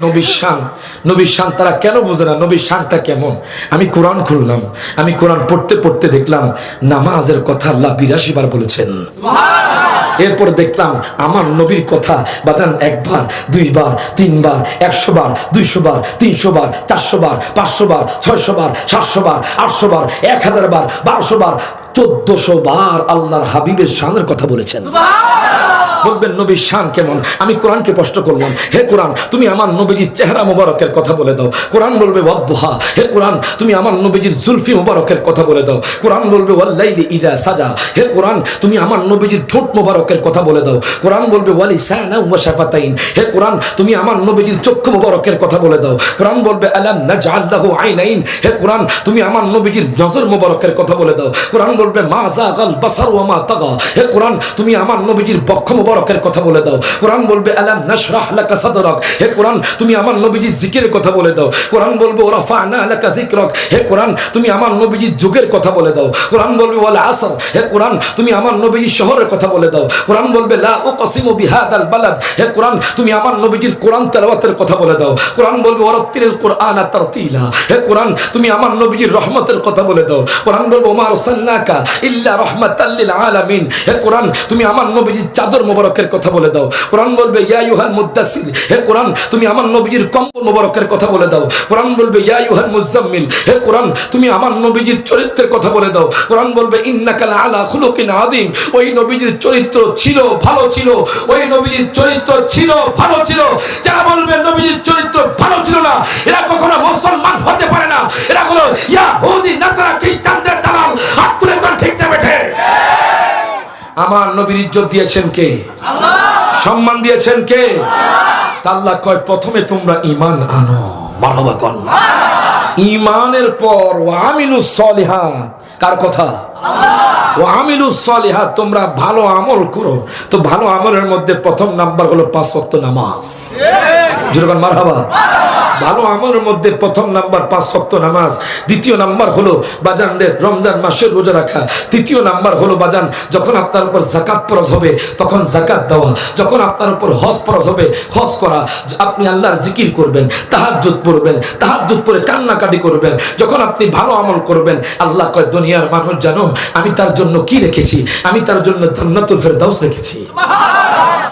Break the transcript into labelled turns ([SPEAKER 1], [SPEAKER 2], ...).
[SPEAKER 1] নবীর শান নবীর শান তারা কেন বোঝে না? নবীর শানটা কেমন? আমি কোরআন খুললাম আমি কোরআন পড়তে পড়তে দেখলাম নামাজের কথা আল্লাহ বিরাশি বার বলেছেন। এরপর দেখলাম আমার নবীর কথা বাজান একবার দুইবার তিনবার একশো বার দুইশো বার তিনশো বার চারশো বার পাঁচশো বার ছয়শো বার সাতশো বার আটশো বার এক হাজার বার বারোশো বার চোদ্দশো বার আল্লাহর হাবিবের শানের কথা বলেছেন। বলবেন, নবীর শান কেমন? আমি কোরআনকে প্রশ্ন করলাম। হে কোরআন, তুমি আমার নবীজির চেহারা মোবারকের কথা বলে দাও। কোরআন বলবে, ওয়াদ্দুহা। হে কোরআন, তুমি আমার নবীজির জুলফি মোবারকের কথা বলে দাও। কোরআন বলবে, ওয়াল্লাইলি ইদা সাজা। হে কোরআন, তুমি আমার নবীজির ঠোঁট মোবারকের কথা বলে দাও। কোরআন বলবে ওয়ালি সানা ওয়া শাফাতাইন। হে কোরআন, তুমি আমার নবীজির চক্ষু মোবারকের কথা বলে দাও। কোরআন বলবে, আলাম নাজআল্লাহু আইনাইন? হে কোরআন, তুমি আমার নবীজির নজর মোবারকের কথা বলে দাও। কোরআন বলবে, মা জাগাল বাসার ওয়া মা তাগা। হে কোরআন, তুমি আমার নবীজির বক্ষ মোবারকের কথা বলে দাও। কোরআন বলবে, আলাম নাশরাহ লাকা সাদরাক? হে কোরআন, তুমি আমার নবীজির জিকিরের কথা বলে দাও। কোরআন বলবে ওরা ফানা লাকা যিকরাক? হে কোরআন, তুমি আমার নবীজির যুগের কথা বলে দাও। কোরআন বলবে, ওয়াল আসর? হে কোরআন, তুমি আমার নবীজির শহরের কথা বলে দাও। কোরআন বলবে, লা উকসিমু বিহাদাল বালাদ? হে কোরআন, তুমি আমার নবীজির কোরআন তেলাওয়াতের কথা বলে দাও। কোরআন বলবে, ওয়ারাত্তিলিল কোরআন তারতিলা? হে কোরআন, তুমি আমার নবীজির রহমতের কথা বলে দাও। কোরআন বলবে, ওমা আরসালনাকা ইল্লা রাহমাতাল লিল আলামিন? হে কোরআন, তুমি আমার নবীজির চাদর মোবারকের কথা বলে দাও। কোরআন বলবে, ইয়া ইউহাল মুদ্দাসির হে কোরআন, তুমি আমার নবীজির কম্বল মোবারকের কথা বলে দাও। কোরআন বলবে, ইয়া ইউহাল মুজাম্মিল। হে কোরআন, তুমি আমার নবীজির চরিত্রের কথা বলে দাও। কোরআন বলবে ইন্নাকা আলা খুলুকিন আযীম। ওই নবীজির চরিত্র ছিল, ভালো ছিল। ওই নবীজির চরিত্র ছিল, ভালো ছিল। যারা বলবে নবীজির চরিত্র ভালো ছিল না। এরা কখনো মুসলমান হতে পারে না। এরা হলো ইয়াহুদি আমার নবীর ইজ্জত দিয়েছেন কে? সম্মান দিয়েছেন কে? তাল্লা আল্লাহ কয় প্রথমে তোমরা ইমান আনো। মানবা কন। ইমানের পর আমিনু সলিহা কার কথা? ওয়ামিলু সলিহাত, তোমরা ভালো আমল করো। তো ভালো আমলের মধ্যে প্রথম নাম্বার হলো পাঁচ ওয়াক্ত নামাজ। যেরকম মারহাবা। ভালো আমলের মধ্যে প্রথম নাম্বার পাঁচ শক্ত নামাজ। দ্বিতীয় নাম্বার হলো বাজানদের রমজান মাসের রোজা রাখা। তৃতীয় নাম্বার হলো বাজান, যখন আপনার উপর জাকাত ফরজ হবে, তখন জাকাত দেওয়া। যখন আপনার উপর হজ ফরজ হবে, হজ করা। আপনি আল্লাহর জিকির করবেন, তাহাজ্জুদ পড়বেন, তাহাজ্জুদ পড়ে কান্নাকাটি করবেন। যখন আপনি ভালো আমল করবেন, আল্লাহ কয়, দুনিয়ার মানুষ জানো, আমি তার জন্য কি রেখেছি? আমি তার জন্য জান্নাতুল ফেরদাউস রেখেছি।